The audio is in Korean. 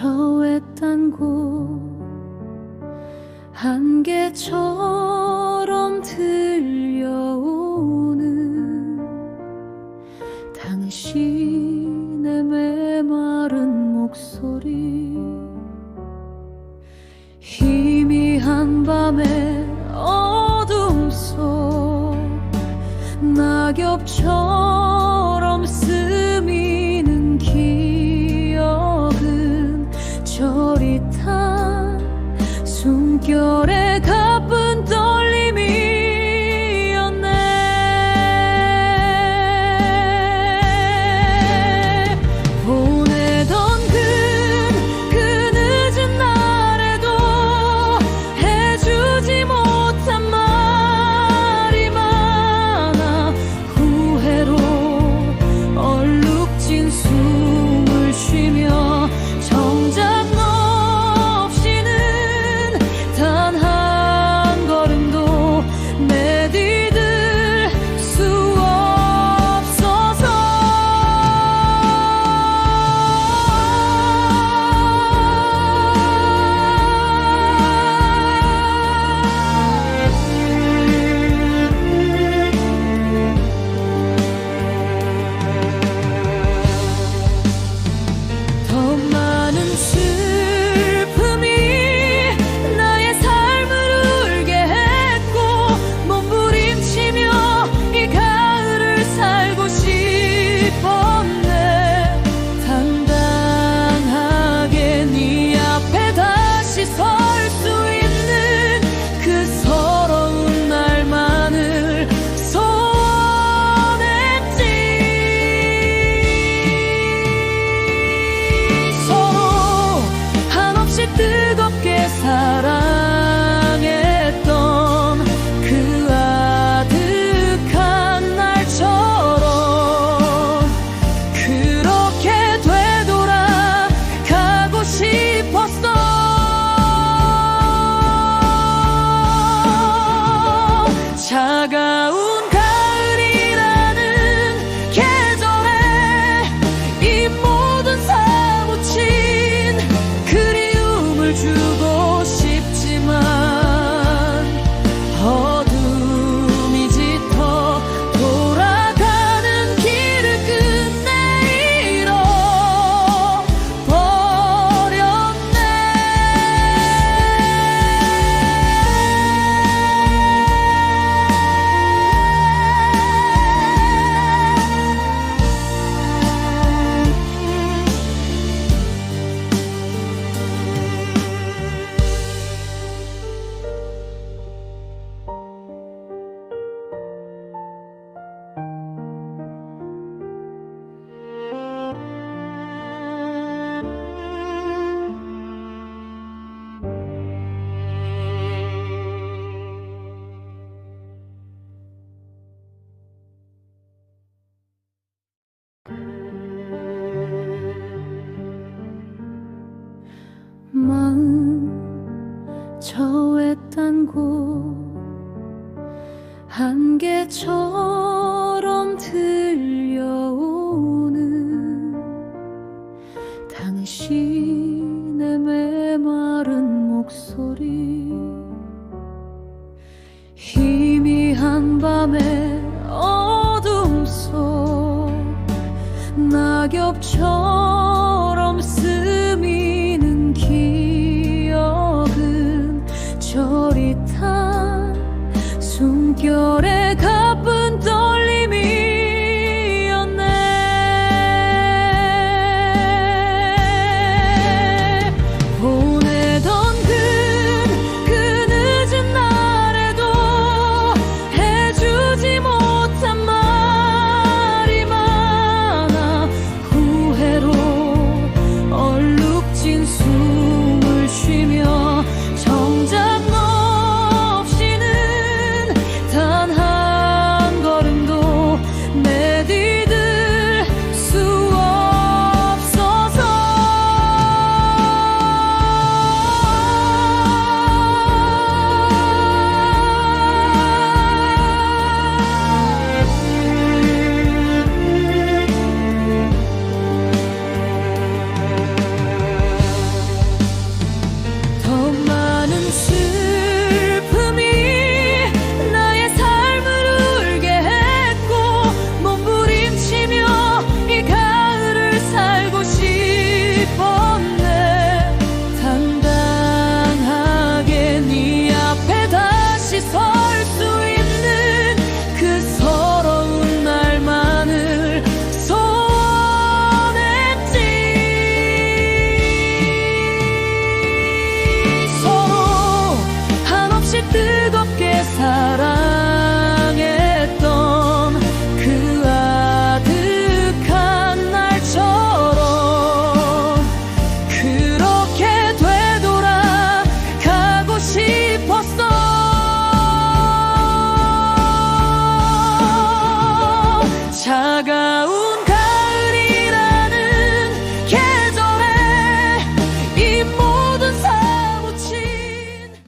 저 외딴 곳한개 처럼 들려오는 당신의 메마른 목소리. 희미한 밤의 어둠 속 낙엽처럼 저외딴 곳한개 처럼 들려오는 당신의 메마른 목소리. 희미한 밤의 어둠 속 낙엽처럼 쓰 결에